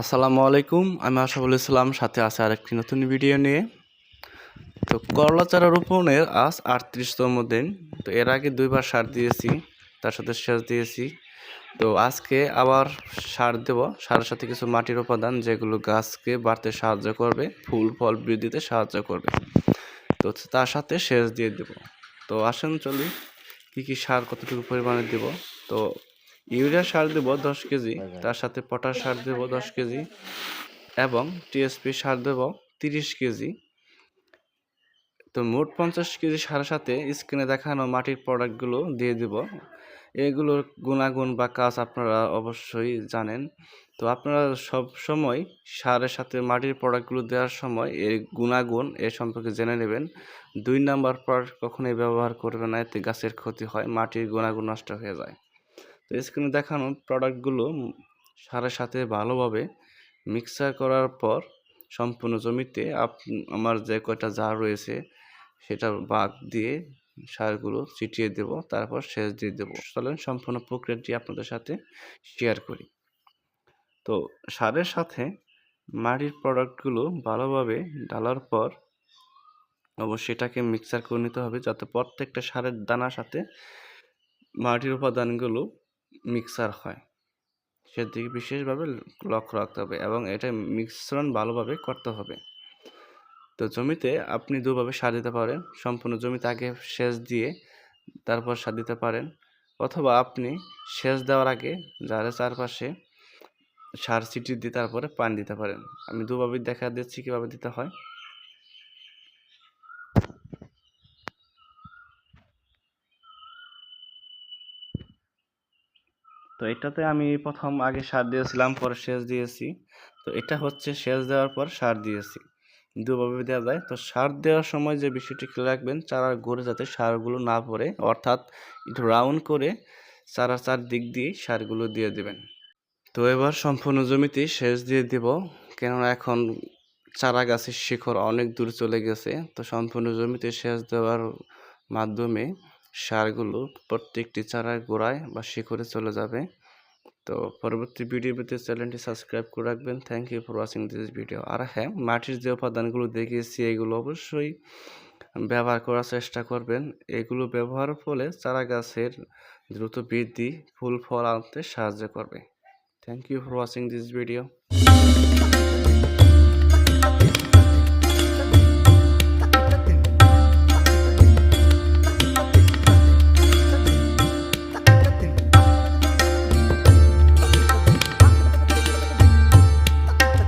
আসসালামু আলাইকুম, আমি আশাফুল ইসলাম, সাথে আছে আরেকটি নতুন ভিডিও নিয়ে। তো করলা চারা রোপণের আজ আটত্রিশতম দিন, তো এর আগে দুইবার সার দিয়েছি, তার সাথে সেচ দিয়েছি। তো আজকে আবার সার দেব, সারের সাথে কিছু মাটির উপাদান, যেগুলো গাছকে বাড়তে সাহায্য করবে, ফুল, ফল বৃদ্ধিতে সাহায্য করবে। তো তার সাথে সেচ দিয়ে দেব। তো আসেন, চলি। কী কী সার কতটুকু পরিমাণে দেব? তো ইউরিয়া সার দেব দশ কেজি তার সাথে পটাশ সার দেব দশ কেজি এবং টিএসপি সার দেব তিরিশ কেজি। তো মোট পঞ্চাশ কেজি সারের সাথে স্ক্রিনে দেখানো মাটির প্রোডাক্টগুলো দিয়ে দেব। এগুলোর গুণাগুণ বা কাজ আপনারা অবশ্যই জানেন। তো আপনারা সব সময় সারের সাথে মাটির প্রোডাক্টগুলো দেওয়ার সময় এর গুণাগুণ এ সম্পর্কে জেনে নেবেন। দুই নাম্বার প্রোডাক্ট কখনোই ব্যবহার করবে না, এতে গাছের ক্ষতি হয়, মাটির গুণাগুণ নষ্ট হয়ে যায়। তো স্ক্রিনে দেখানো প্রোডাক্টগুলো সারের সাথে ভালোভাবে মিক্সার করার পর সম্পূর্ণ জমিতে আপ, আমার যে কয়টা জার রয়েছে সেটা বাদ দিয়ে সারগুলো ছিটিয়ে দেব, তারপর সেচ দিয়ে দেবো। চলেন সম্পূর্ণ প্রক্রিয়াটি আপনাদের সাথে শেয়ার করি। তো সারের সাথে মাটির প্রোডাক্টগুলো ভালোভাবে ডালার পর অবশ্যই এটাকে মিক্সার করে নিতে হবে, যাতে প্রত্যেকটা সারের দানার সাথে মাটির উপাদানগুলো মিক্সার হয়। সেদিকে বিশেষভাবে লক্ষ্য রাখতে হবে এবং এটা মিশ্রণ ভালোভাবে করতে হবে। তো জমিতে আপনি দুভাবে সার দিতে পারেন। সম্পূর্ণ জমিতে আগে সেচ দিয়ে তারপর সার দিতে পারেন। অথবা আপনি সেচ দেওয়ার আগে যারা চারপাশে সার ছিটি দিয়ে তারপরে পানি দিতে পারেন। আমি দুভাবে দেখা দিচ্ছি কীভাবে দিতে হয়। তো এটাতে আমি প্রথম আগে সার দিয়েছিলাম, পরে সেচ দিয়েছি। তো এটা হচ্ছে সেচ দেওয়ার পর সার দিয়েছি। দুভাবে দেওয়া যায়। তো সার দেওয়ার সময় যে বিষয়টি খেয়াল রাখবেন চারার ঘুরে যাতে সারগুলো না পড়ে, অর্থাৎ একটু রাউন্ড করে চারা চার দিক দিয়ে সারগুলো দিয়ে দেবেন। তো এবার সম্পূর্ণ জমিতে সেচ দিয়ে দেব, কেননা এখন চারা গাছের শিখর অনেক দূর চলে গেছে। তো সম্পূর্ণ জমিতে সেচ দেওয়ার মাধ্যমে সারগুলো প্রত্যেকটি চারার গোড়ায় বা শিখরে চলে যাবে। তো পরবর্তী ভিডিও পেতে চ্যানেলটি সাবস্ক্রাইব করে রাখবেন। Thank you for watching this video আর হ্যাঁ মাটির যে উপাদানগুলো দেখিয়েছি, এগুলো অবশ্যই ব্যবহার করার চেষ্টা করবেন। এগুলো ব্যবহারের ফলে চারা গাছের দ্রুত বৃদ্ধি, ফুল ফল আনতে সাহায্য করবে। Thank you for watching this video